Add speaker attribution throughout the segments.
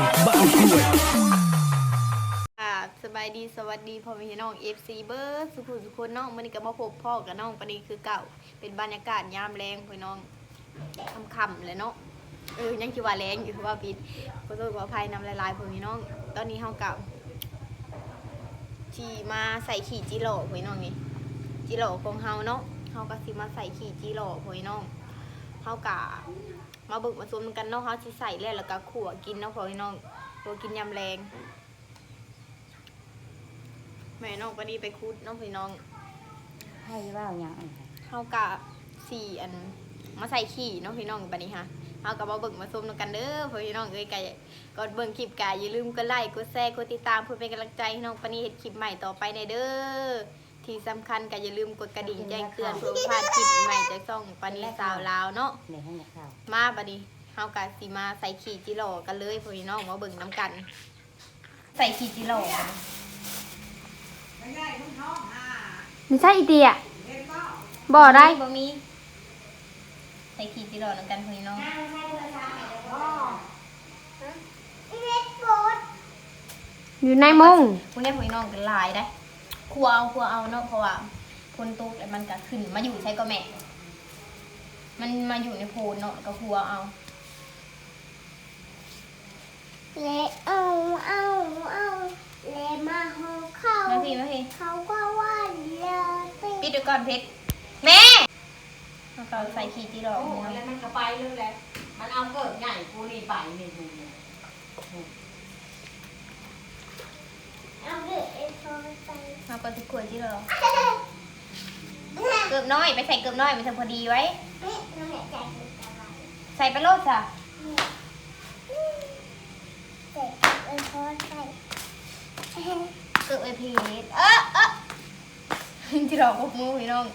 Speaker 1: บ้าวกล้วย
Speaker 2: ค่ะสบายดีสวัสดีพ่อแม่พี่น้อง FC เบอร์สุขุมสุขนน้องมันนี้ก็มาพบพ่อกับน้องปนี้คือเก่า เป็นบรรยากาศยามแรงพี่น้องค่ำๆเลยเนาะเออยังคิดว่าแรงอยู่ว่าปิดขอโทษขออภัยนำลายๆพ่อพี่น้อง ตอนนี้เฮาเก่าที่มาใส่ขี่จิโร่พี่น้องนี่จิโร่ของเฮาเนาะเฮาก็สิมาใส่ขี่จิโร่พี่น้องเฮากะ มาเบิกมาซุมกันเนาะเฮาสิใส่แล้วแล้วก็ขั่วกินเนาะพ่อพี่น้องตัวกินยามแรง แม่น้องปานีไปคุดน้องพี่น้อง
Speaker 3: ให้ว่าอย่างอันค่ะ
Speaker 2: เฮากะสี่อันมาใส่ขี่น้องพี่น้องปานี้ฮะเฮากะมาเบิ่งมาชมนำกันเด้อเพื่อพี่น้องเอ้ยกะก่อนเบิ่งคลิปกะอย่าลืมกดไลค์กดแชร์กดติดตามเพื่อเป็นกำลังใจให้น้องปานีเฮ็ดคลิปใหม่ต่อไปในเด้อ ที่สำคัญก็อย่าลืมกดกระดิ่งแจ้งเตือนเพื่อบ่พลาดคลิปใหม่จากช่องปานีสาวลาวเนาะ
Speaker 3: ในห้องข้าว
Speaker 2: มาบัดนี้เฮากะสิมาใส่ขี่จิโร่กันเลยเพื่อพี่น้องมาเบิ่งน้ำกัน ใส่ขี่จิโร่กัน
Speaker 4: ไม่ใช่อีเดียบ่ได้
Speaker 2: บ่มี ใส่ขี่จิโร่น้ำกันเพื่อพี่น้อง
Speaker 4: อยู่ในมุ้ง
Speaker 2: พวกนี้พวกน้องกันหลายได้ ครัวเอาครัวเอาเนาะเพราะว่าคนตุกแล้วมันก็ขึ้น มาอยู่ใช้ก็แม่ มันมาอยู่ในโพนเนาะก็ครัวเอา
Speaker 5: เลเอาเอาเอาเลมาหงเขา
Speaker 2: มาพี่มาพี่
Speaker 5: เขาก็ว่าเลติ
Speaker 2: ปิดดูก่อนเพชรแม่เอาเขาใส่ขี้จีรอ
Speaker 3: โอ้
Speaker 2: พี่น้อง
Speaker 3: แล้วมันก็ไปเรื่องแล้วมันเอาเกิดใหญ่กูนี่ไปนี่กูเนี่ย
Speaker 5: เอาเด็กไอ้โทรไป
Speaker 2: เอาก็ทุกขวดจีรอเกือบน้อย ไปใส่เกือบน้อยมันจะพอดีไว้
Speaker 5: นี่น้องอยากใจกินอะไร
Speaker 2: ใส่ไปโลดจ้ะ
Speaker 5: เด็กไอ้โทรไป
Speaker 2: เกือบไอพีชเออเออจีรอพวกมูพี่น้อง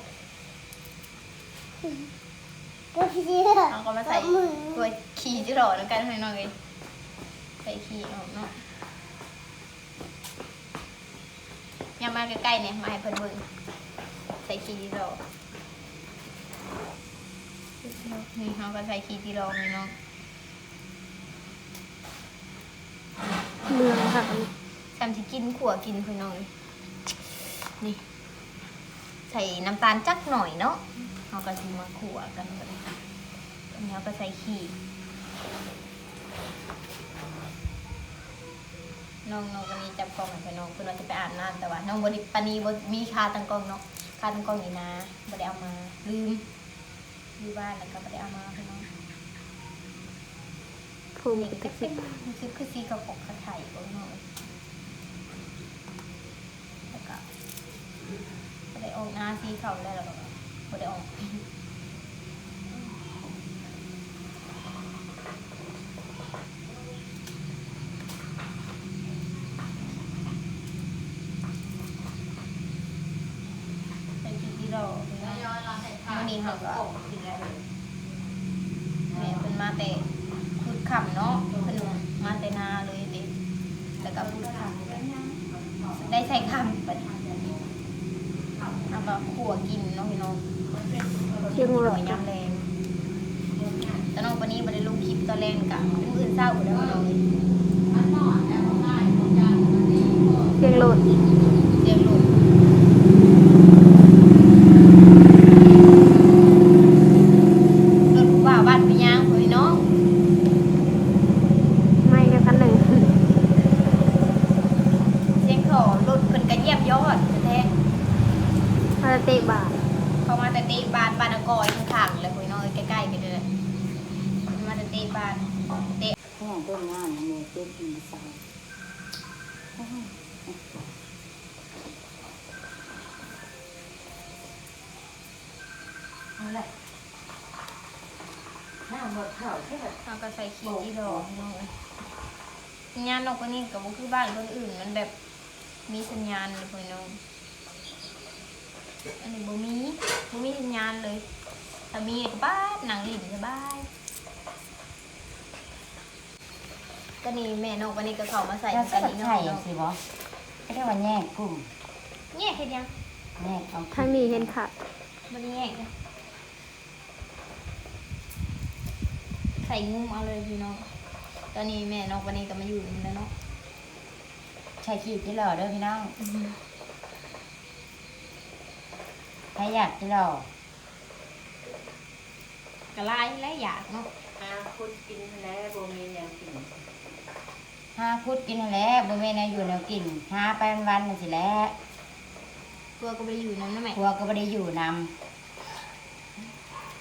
Speaker 5: ก็เชื่อ
Speaker 2: เอาก็มาใส่ตัวขี้จิโร่แล้วกันให้น้องเลยใส่ขี้ออกเนาะอ ย่ามาใกล้ๆเนี่ยมาให้เพิ่นเบิ่งใส่ขี้จิโร่นี่เขาก็ใส่ขี้จิโร่ให้น้อง
Speaker 4: เมืองค่ะ
Speaker 2: จำที่กินขัวกินเพิ่นน้องเลยนี่ ใส่น้ำตาลจักหน่อยเนาะเขาก็สิมาขัวกันกันอันนี้เขาก็ใส่ขี้ น้องน้องวันนี้จับกล้องให้น้องเพื่อนว่าจะไปอาบน้ำแต่ว่า น้องบริปานีบมีคาตั้งกล้องเนาะคาตั้งกล้องนี่นะบ่ได้เอามาลืมอยู่บ้านแล้วก็บ่ได้เอามาพี่น้อง
Speaker 4: ภูมิ
Speaker 2: นี่
Speaker 4: เป็น
Speaker 2: ก็
Speaker 4: ตะ
Speaker 2: เป็
Speaker 4: คิ
Speaker 2: น
Speaker 4: ด
Speaker 2: รู้สึกคือสีกระปกกระไถ่ของน้องแล้วก็บ่ได้ออกหน้าสีเขาแล้วแล้วก็บ่ได้ออกเป็นสีที่เราพี่น้อง วันนี้เขาก็กินแล้วแม่เป็นมาแต่พูดคำเนาะเพิ่นมาแต่นาเลยเด็กแล้วก็พูดคำได้ใส่คำไปเอาก็ขัวกินเนาะพี่น้อง
Speaker 4: เชียง
Speaker 2: ห
Speaker 4: ร
Speaker 2: น่อยา
Speaker 4: ย
Speaker 2: ยำแรงแต่น้องวันนี้ไม่ได้ลงคลิปตอนแรกกะมื้ออื่นเศร้าไปแล้วพี่น้องเลย
Speaker 4: เชียงโลด
Speaker 2: เสียงหลุดรถผู้บ่าวบ้านไปย่างพี่น้อง
Speaker 4: ไม่กันคันหนึ่ง
Speaker 2: เสียงขอรถเพิ่นก็เยี่ยมยอดแท้
Speaker 4: มาเตะบาท
Speaker 2: ๆเขามาแต่เตะบานบานอกอยข้างๆเลยพี่น้องใกล้ๆกันเลยมาแต่เตะบานเตะ
Speaker 3: แค่ต้นงานมันเต็มที่มาใส่เอาละน้าหมดข้าวแค่
Speaker 2: เรา ก็ใส่ขี้ที่ดอกพี่น้องเลยสัญญาณนกก็นี่กับว่าคือบ้านคนอื่นมันแบบมีสัญญาณเลยพี่น้องอันนี้บ่มีบ่มีสัญญาณเลยถ้ามีก็บ้านหนังหลินสบายก็นี่แม่นกวันนี้ก็เข้ามาใส่
Speaker 3: จะ
Speaker 2: กั
Speaker 3: ใส่
Speaker 2: นนี่เนาะ
Speaker 3: ไข่
Speaker 2: พี่น้อง
Speaker 3: สิบอไม่ได้ว่าแยกกลุ่ม
Speaker 2: แยกเฮ็ดยัง
Speaker 3: แยกเอา
Speaker 4: ทางนี้เห็นค่ะ
Speaker 2: บ่ได้แยกนะ ใส่งุ้มเอาเลยพี่น้องตอนนี้แม่น้องวันนี้ก็มาอยู่นี่แล้วเนาะ
Speaker 3: ใช่ขีดที่หล่อเด้อพี่น้องใครอยากที่หล่อก
Speaker 2: ระไล่และอยากเนาะ
Speaker 3: ห้าพุดกินแล้วโบเมนแนวกินห้าพุดกินแล้วโบเมนแนวอยู่แนวกินห้าไปวันๆนั่นสิแหล้ว
Speaker 2: ตัวก็ไปอยู่นั่นนะแม่
Speaker 3: ครัวก็ไม่ได้อยู่น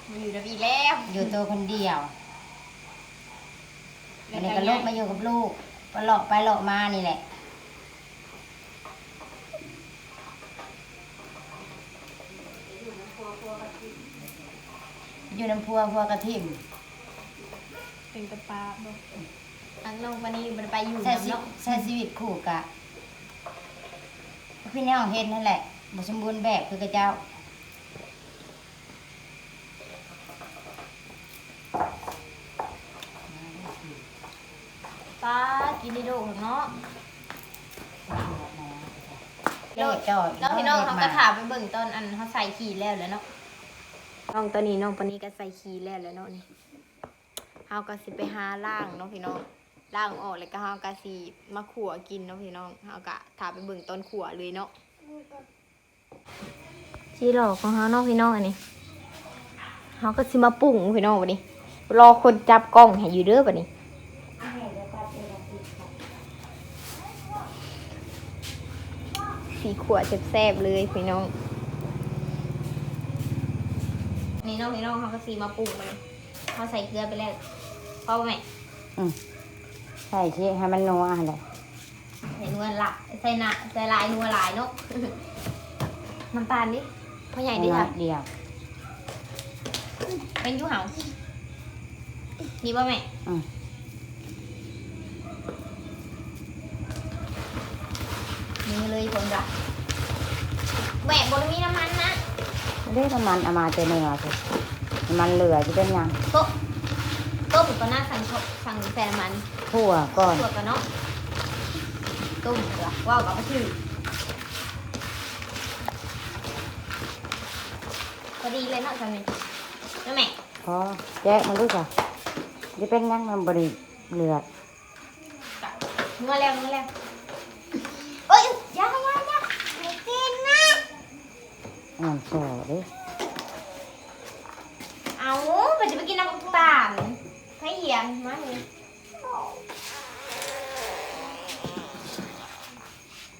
Speaker 2: มาอยู่ดับอีแล้วำ
Speaker 3: อยู่ตัวคนเดียว อันนี้ก็ลูกมาอยู่กับลูกก็หลอกไปหลอกมานี่แหละอยู่น้ำพัวพัวกระถิ่ม
Speaker 2: เป็นกระปาบ่อันน้องวันนี้มันไปอยู่
Speaker 3: ใช้
Speaker 2: น้ำ
Speaker 3: ชีวิต
Speaker 2: เนาะ
Speaker 3: ใช้ชีวิตคู่กะพี่น้องเฮ็ดนั่นแหละบ่สมบูรณ์แบบคือกระเจ้า
Speaker 2: ป้ากินดีโดดเนาะ
Speaker 3: โลดจ่อย
Speaker 2: แล้วพี่น้องเขาก็ถามไปเบิ่งตอนอันเขาใส่ขีดแล้วแหล้วเนาะน้องตอนนี้น้องปานนี้ก็ใส่ขีดแล้วแหล้วเนาะนี่เฮาก็สิไปหาล่างเนาะพี่น้องล่างออกแล้วก็เฮาก็สิมาขั่วกินเนาะพี่น้องเฮาก็ถามไปเบิ่งตอนขั่วเลยเนาะที่หลอกของเฮาเนาะพี่น้องอันนี้เฮาก็สิมาปรุงพี่น้องบัดนี้รอคนจับกล้องให้อยู่เด้อบัดนี้ สีขวดแซ่บๆเลยพี่น้อง นี่น้องพี่น้องเขาก็สีมาปรุงมันเขาใส่เกลือไปแล้วพอไหม
Speaker 3: อืมใช่สิให้มันนัวหั่นแหละ
Speaker 2: ใส่นัวละใส่หนะใส่ลายนัวลายเนาะน้ำตาลดิพ่อใหญ่ดิ
Speaker 3: น้อ
Speaker 2: ค่ะ
Speaker 3: ยเดียว
Speaker 2: เป็นยูเหานี่ป่ะแม่
Speaker 3: อืม
Speaker 2: นี่เลยคนละแหวกบนมีน้ำมันนะ
Speaker 3: เรียกมันเอามาเจอเนื้อสิมันเหลือจะเป็นหยัง
Speaker 2: โต๊ะโต๊ะผมก็น่าสั่งเขาสั่งแฟนมัน
Speaker 3: ทั่วก่อน
Speaker 2: ตัวกันเนาะตุ้มเหรอว้าวกับชื่อพอดีเลยเนาะจังเลยนั่นแม่
Speaker 3: พอแจ๊ะมันรู้จักจะเป็นหยังมันบริเหลือ
Speaker 2: นัวแล้วนัวแล้วเอ้ยอยาอยาอยาไม่กินนะ
Speaker 3: มันโซ่ดิ
Speaker 2: เอาไปจะไปกินน้ำตาลให้เหียนมาเลย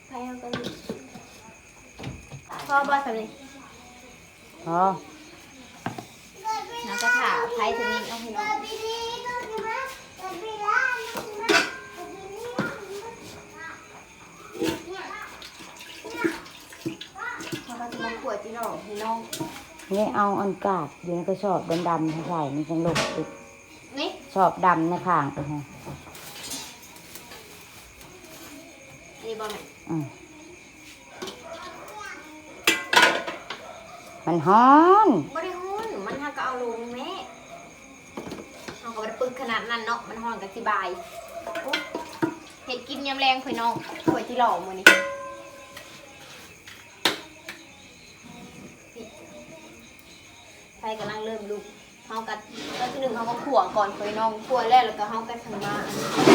Speaker 2: ไปเอากันดิพ่อบอสทำเลย
Speaker 3: พอ
Speaker 2: น้ำกระถาไพ่ถึงนี้เอาให้น้องพ่อก็ จะมาขวดที่น้องให้น้อง
Speaker 3: นี่เอาอันกาดอยู่ในกระสอบดำๆให้ใส่มันจังลกติด
Speaker 2: นี่
Speaker 3: สอบดำในข้างไปฮะ
Speaker 2: อันนี้บอลไหม
Speaker 3: อืมมันฮ้อน
Speaker 2: บ่ได้ฮ้อนมันหาก็เอาลงแม่เอาก็บ่ได้ปึกขนาดนั้นเนาะมันฮ้อนก็สิบายโอ้เห็ดกินยำแรงเพื่อนน้องถ้วยที่หล่อมื้อนี้ กำลังเริ่มลุกเฮาก็ตอนที่หนึ่งเฮาก็ขั่วก่อนเพื่อน้องขั่วแล้วแล้วก็เฮาก็ทางมา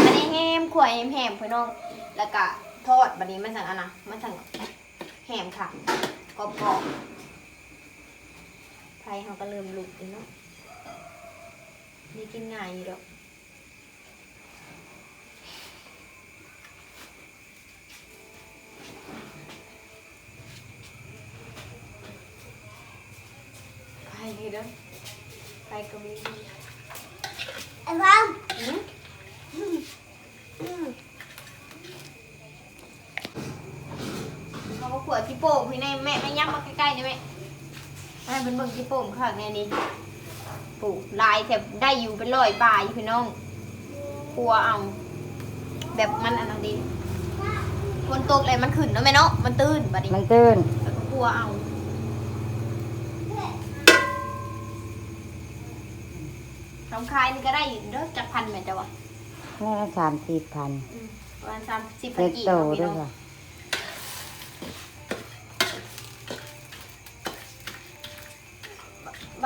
Speaker 2: อันนี้แฮมขั่วแฮมแฮมเพื่อน้อง แล้วก็ทอดบัดนี้มันสั่งอันนะมันสั่งแฮมค่ะกรอบๆไฟเขาก็เริ่มลุกแล้วเนาะนี่กินง่ายอยู่ดอกไฟเลยเด้อไฟก็มี
Speaker 5: ไอ้บ้า
Speaker 2: อืมเขาก็ข วดที่โป่งพี่ในแม่ไม่ยับมาใกล้ๆนี่แม่แม่เป็นเบิ่งที่โป่งค่ะแน่นี่ปลูกลายแถบได้อยู่เป็นร้อยปลายพี่น้องกลัวเอา แบบมันอันนั้นดีคนตกเลยมันขึ้นเนาะแม่เนาะมันตื้นบัดนี้
Speaker 3: มันตื้น
Speaker 2: แล้วก็กลัวเอาทำคายนี่ก็ได้อยู่เด้อจากพันแม่นจ้ะวะ
Speaker 3: นี่ละสามสี่พัน
Speaker 2: อืมประมาณสามสิบ
Speaker 3: เล็ก
Speaker 2: กี่
Speaker 3: โต
Speaker 2: เนาะพี่
Speaker 3: ด้วย
Speaker 2: น้อง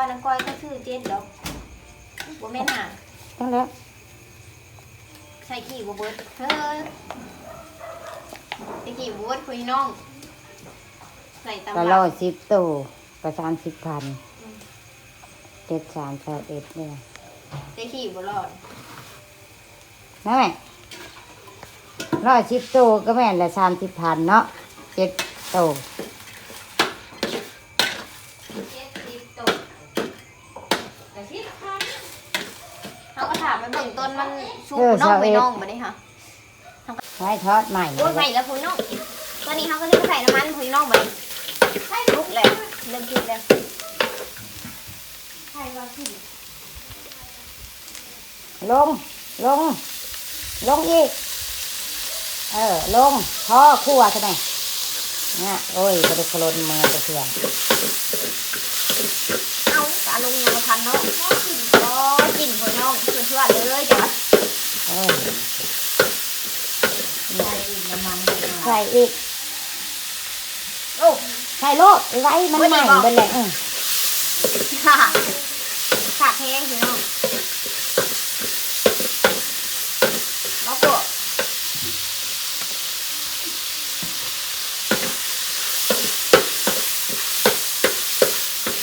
Speaker 2: านนางก้อยก็ชื่อเจนดอกบ่แม่นห่าง
Speaker 3: ตั้งแล้ว
Speaker 2: ใส่ขี้บ่เบิดเฮ้ยใส่ขี้บ่เบิดพี่น้องใส่ตำ
Speaker 3: ก็
Speaker 2: ลั
Speaker 3: ร้อบยสิบตัวก็สามสิบพันเจ็ดสามแปดเอ็ดเนี่ย
Speaker 2: ใส่ขี้บ่รอด
Speaker 3: นั่นแหละร้อยสิบตัวก็แม่นละสามสิบพันเนาะเจ็ดตัว
Speaker 2: เจ็ดสิบตัวแต่สิบพันเขาก็ถามไปเบิ่งต้นมันชุบ น้องไปน้องบ่ได้ค่ะ
Speaker 3: ไว้ทอดใหม่
Speaker 2: โอ้ยใส่แล้วพี่น้องตอนนี้เขาก็จะใส่น้ำมันพี่น้องบ่ได้ใส่ลุกเลยเริ่มกินแล้วใส่ว่าสิ
Speaker 3: ลง ลง ลงอีก เออ ลงพ่อคั่วใช่ไหมเนี่ยโอ้ยกระดูกกระโลนมือกระเทือน
Speaker 2: เอาตาลงยังมาทันเนาะก็กินก็กินพี่น้องเพื่อนๆเลยจ้ะ
Speaker 3: เอ้ย
Speaker 2: ใส่น้ำมัน
Speaker 3: ใส่อีก
Speaker 2: โอ้
Speaker 3: ใส่โลดไว้มันใหม่เบนแหละเออ
Speaker 2: ค่ะขาดแห้งพี่น้องแล้วก็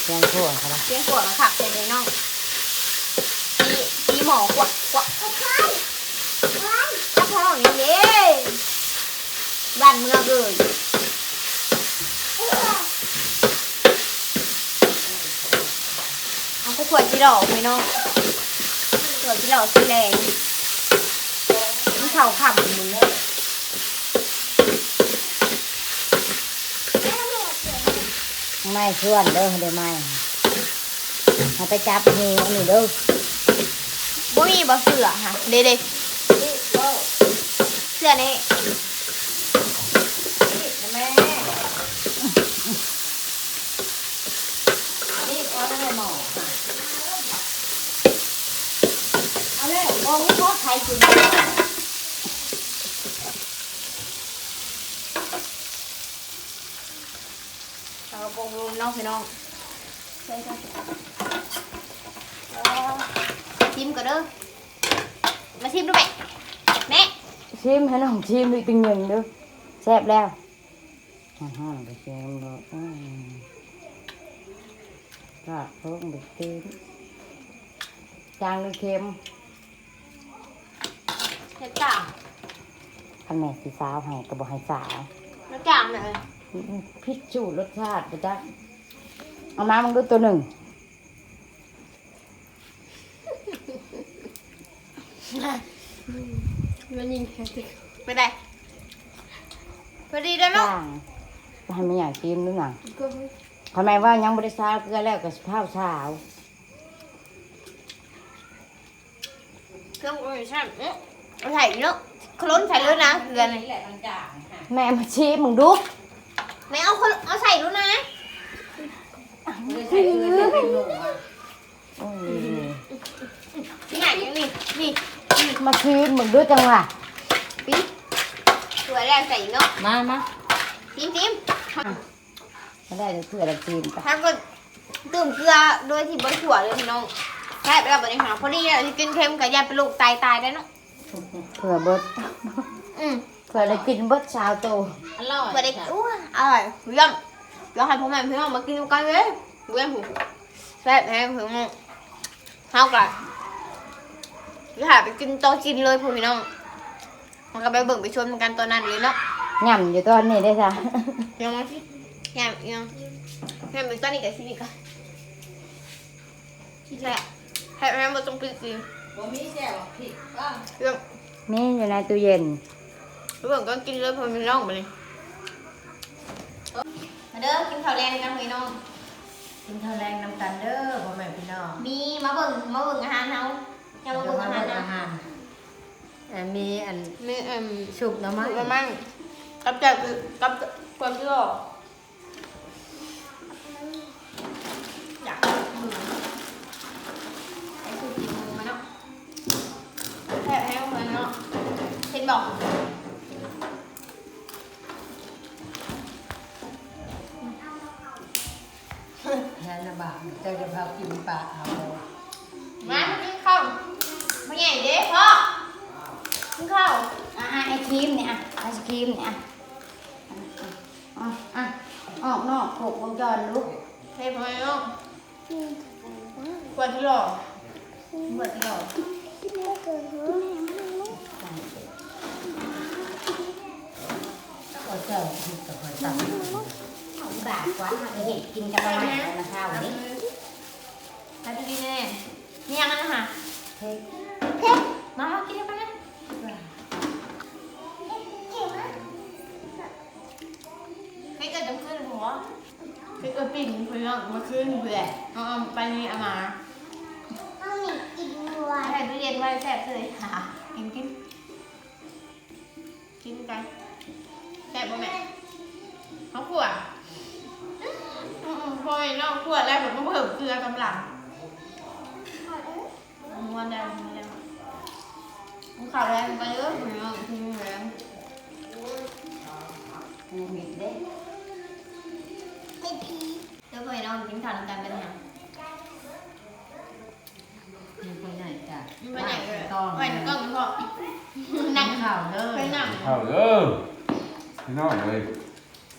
Speaker 3: แกงคั่วเขาละ
Speaker 2: เสียงขวดมาขับใส่เลยน้องตีตีหมอขวดขวด ขวดถ้าพ่ออย่างนี้บ้านเมืองเลยเอาขวดจีดอกพี่น้องขวดจีดอกสีแดงมันเข่าขับมือ
Speaker 3: ไม่ชวนเด้อเดี๋ยวไม่เอาไปจับหิวอันนี้เด้อ
Speaker 2: บ่มีบ่เสือค่ะเด็ดๆ เสื้อนี่
Speaker 3: แม่นี่พอแล้วหมอเอาแล้วมองนี่พอใครกิน
Speaker 2: เอากระโปรงรูน้องพี่น้องใช่ค่ะชิมก็เด้อมาชิมดูแม่แม่
Speaker 3: ชิมให้น้องชิมอีกตึงหนึ่งเด้อแซ่บแล้วห้องห้องไปชิมดูอืมก็เพิ่งไปตีนจางหรือเค็ม
Speaker 2: เฮ็ดจ่าง
Speaker 3: คันแม่สีสาวให้กระบอกให้สาว
Speaker 2: แล้วจ่างเลย
Speaker 3: พิจูรสชาติไปจ้ะเอามามึงดูตัวหนึ่ง
Speaker 2: มั นยิงแค่ติไปได้พอดีแล้วเนาะ
Speaker 3: จ้างให้ไม่อยากกินด้วยหนังทำไมว่ายังบริษัทเกลือแล้วกับข้าวเช้า
Speaker 2: เครื่องมือใช่เอ๊ะเอาใส่เนาะคล้นใส่เลยนะเกลือเลย
Speaker 3: แม่มาชี้มึงดู
Speaker 2: แม่เอาคนเอาใส่ด้วยนะ
Speaker 3: โอ้ย
Speaker 2: นี่ไหนนี่นี่
Speaker 3: มาชี้มึงดูจังหวะ
Speaker 2: ปิ๊บตัวแรกใส่เนาะ
Speaker 3: มามา
Speaker 2: จิ้มจิ้ม
Speaker 3: ไม่ได้จะเพื่ออะไรกินปะ
Speaker 2: ถ้าก็ดื่มเกลือโดยที่บนถั่วเลยพี่น้องแค่ไปแล้วแบบนี้ค่ะพอดีเลยที่กินเค็มกับยาเป็นลูกตายตายได้เนาะ
Speaker 3: เผื่อเบิด
Speaker 2: อืม
Speaker 3: เผื่ออะไรกินเบิดเช้าโต
Speaker 2: อร่อยเด็กอ้วนอร่อยเยี่ยมเดี๋ยวให้พ่อแม่พี่น้องมากินกันเลยเยี่ยมหูแซ่บแห้งพี่น้องเท่ากัน เดี๋ยวหาไปกินโตะกินเลยพ่อพี่น้อง มันก็ไปเบิ่งไปชวนกันตอนนั้นเลยเนาะ
Speaker 3: ย่ำอยู่ตอนนี้ได้จ้ะ
Speaker 2: ยังมาสิยังยังยังเป็นตอนนี้กับสิบิกะใช่ให้ให้มาตรงปีสิ
Speaker 3: บ่มีแซ่บผิดก็
Speaker 2: เรื่อง
Speaker 3: นี่อยู่ในตู้เย็น
Speaker 2: เรื่องก็กินเลยพ่อพี่น้องมาเลยมาเด้อกินข้าวแรงกันพี่น้อง
Speaker 3: กินข้าวแรงน้ำกันเด้อพ่อแม่พี่น้อง
Speaker 2: มีมาเบิ่งมาเบิ่งอาหารเฮา จะมาเบิ่งอาหารนะ
Speaker 3: เอ่อมีอัน
Speaker 2: มีเอ็ม
Speaker 3: ชุบหน้ำ
Speaker 2: มั
Speaker 3: มันน
Speaker 2: ก็มั่งกับจับกับกับเสื้ออยากมือไอ้คือกินมือมันเนาะแค่ให้มันเนาะเห็นบอก
Speaker 3: แค่ระบาดเจะจะพากินปลาเอา
Speaker 2: มากินข้าวมาใหญ่ เด้พ่อกินข้าว
Speaker 3: อะอะไอครีมเนี่ยอะไอศครีมเนี่ยอะอะอะออกนอกหกวงจรลูก
Speaker 2: เฮ้ยพ่อแม่น้องกวนที่หล่อ
Speaker 3: เมื่อที่เรา
Speaker 5: ไม่เกิดหัว
Speaker 3: ก็เจอที่กับคนต่างบาทกว่าเห็ดกินกันประมาณนะข้าวนี่
Speaker 2: ไปนี่
Speaker 3: เอา
Speaker 2: มา
Speaker 5: เอาหนีกินวัว
Speaker 2: ใส่ตู้เย็นไว้แซ่บเลยค่ะกินกินกินกันแซ่บป่ะแม่เขาขวดอืมๆพอไอ้นอกขวดแล้วแบบมันเพิ่มเกลือกำลังม้วนแล้วม้วนแล้วมันข่าวแรงไปเยอะเหมือนกันทีแรง
Speaker 3: มันมีเด้
Speaker 5: ไอ้พี
Speaker 2: เดี๋ยวพอไอ้นอกกินข้าวด้วยกันเป็นยัง
Speaker 3: มันไปไหนจ้ะ
Speaker 2: มันไปไหนเลย
Speaker 3: ต้อง
Speaker 2: ไปกล้องมันพอนั่ง
Speaker 3: ข่าวเล
Speaker 2: ไป
Speaker 3: ย
Speaker 2: นั่ง
Speaker 1: ข้าวเด้อพี่น้องเลย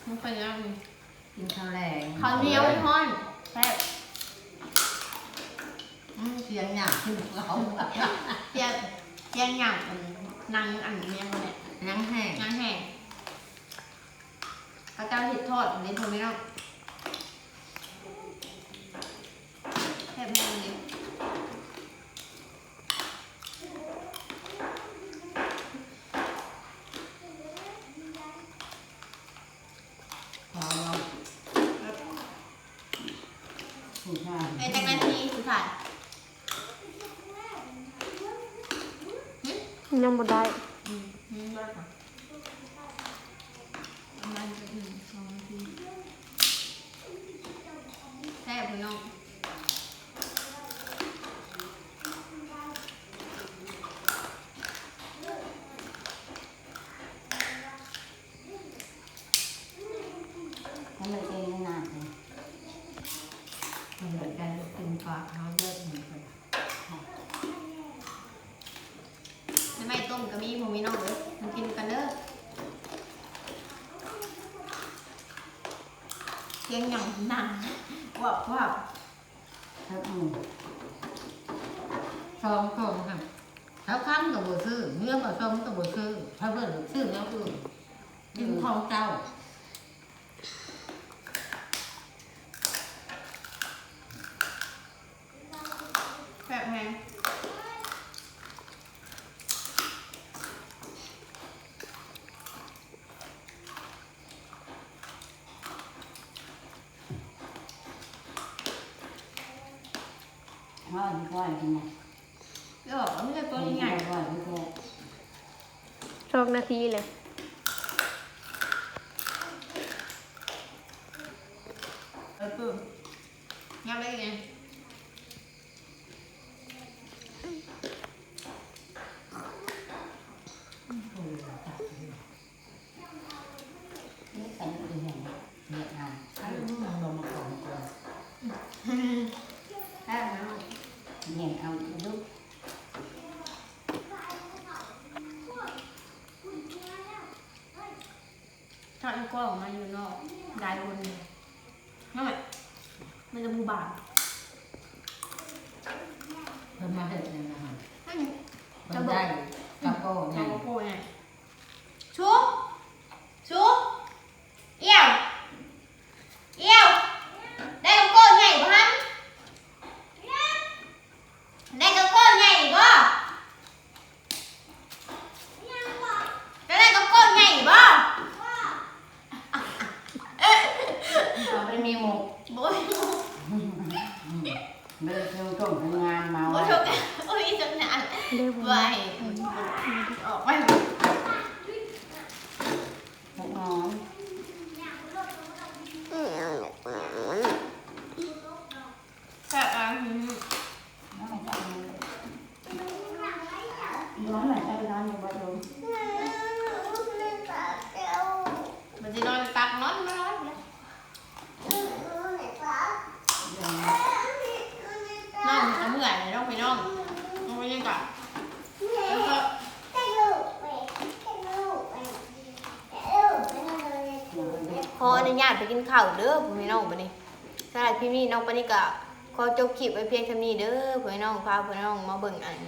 Speaker 2: มันไปนั่ง
Speaker 3: กินข้าวแรง
Speaker 2: ข้าวเหนียวทอดแซ่บ
Speaker 3: เสียงหยาบขึ้นเขา
Speaker 2: เจียเจียงหยางอันนางอันเนี้ยมันเนี่ย
Speaker 3: นังแห้ง
Speaker 2: นางแห้งกระเจ้าเห็ดทอดอันนี้ทนไม่ได้แซ่บแห้งเลย
Speaker 3: ขอเราผู้ชาย
Speaker 2: ไอ้จังนาทีสุดท้าย
Speaker 4: ยังบ่ได้
Speaker 2: อืมอืมได้ค่ะประมาณจะหนึ่งสองนาทีแซ่บพี่น้อง
Speaker 3: ให้มันเป็นนานเลยเหมือนกันกินปลาเขาเยอะเหมือนกัน
Speaker 2: น้ำไม่ต้มก็มีผมมีน้องเลยมันกินกันเด้อเสียงหยั่งหนังวับวับ
Speaker 3: ครับอืม
Speaker 6: ซองซองค่ะถ้าขั้นกับบัซื้อเนื้อกับซองกับบัซื้อถ้าเพื่อนซื้อแล้วคือกินของเจ้า
Speaker 2: แซ่บแฮงา
Speaker 3: ดีกว่าจริงไหม
Speaker 2: เดี๋ยวบอกว่าไม่ใช่ตัวใหญ่
Speaker 3: กว่าดีกว่า
Speaker 4: สองนาทีเลย
Speaker 2: เออปื้มงับได้ไง
Speaker 3: นี่ใส่อีกอย่างเนี่ยเอา
Speaker 6: ถ้าลูกมันลงมาของก่อน
Speaker 2: แซ่บนะ
Speaker 3: เนี่ยเอาลูก
Speaker 2: ทอด กล้องมาอยู่นอกได้บนนั่นแหละมันจะบูบาบ
Speaker 6: เพิ่นมาเห็ดเนี่ยนะ
Speaker 2: นี้
Speaker 6: ก่
Speaker 2: อ
Speaker 6: น
Speaker 2: แอ
Speaker 3: อนุ
Speaker 2: ญาตไปกินข้าวเด้อพี่น้องปนี่สำหรับพี่นี่น้องปนี่ก็ขอจบคลิปไว้เพียงเท่านี้เด้อพี่น้องพาพี่น้องมาเบิ่งอัน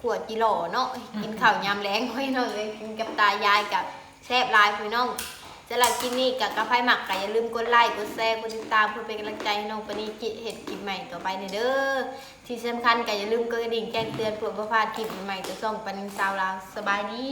Speaker 2: ขวดจิโลเนาะกินข้าวยามแรงพี่น้องเลยกินกับตายายกับแซ่บลายพี่น้องสำหรับคลิปนี่กับกระเพาหมักก็อย่าลืมกดไลค์กดแชร์กดติดตามเพื่อเป็นกำลังใจให้น้องปนีกิเห็ดกิปใหม่ต่อไปเด้อ ที่สำคัญก็อย่าลืมกดกระดิ่งแจ้งเตือนเพื่อบ่พลาดคลิปใหม่ๆจะส่งปันนิสาวลาวสบายดี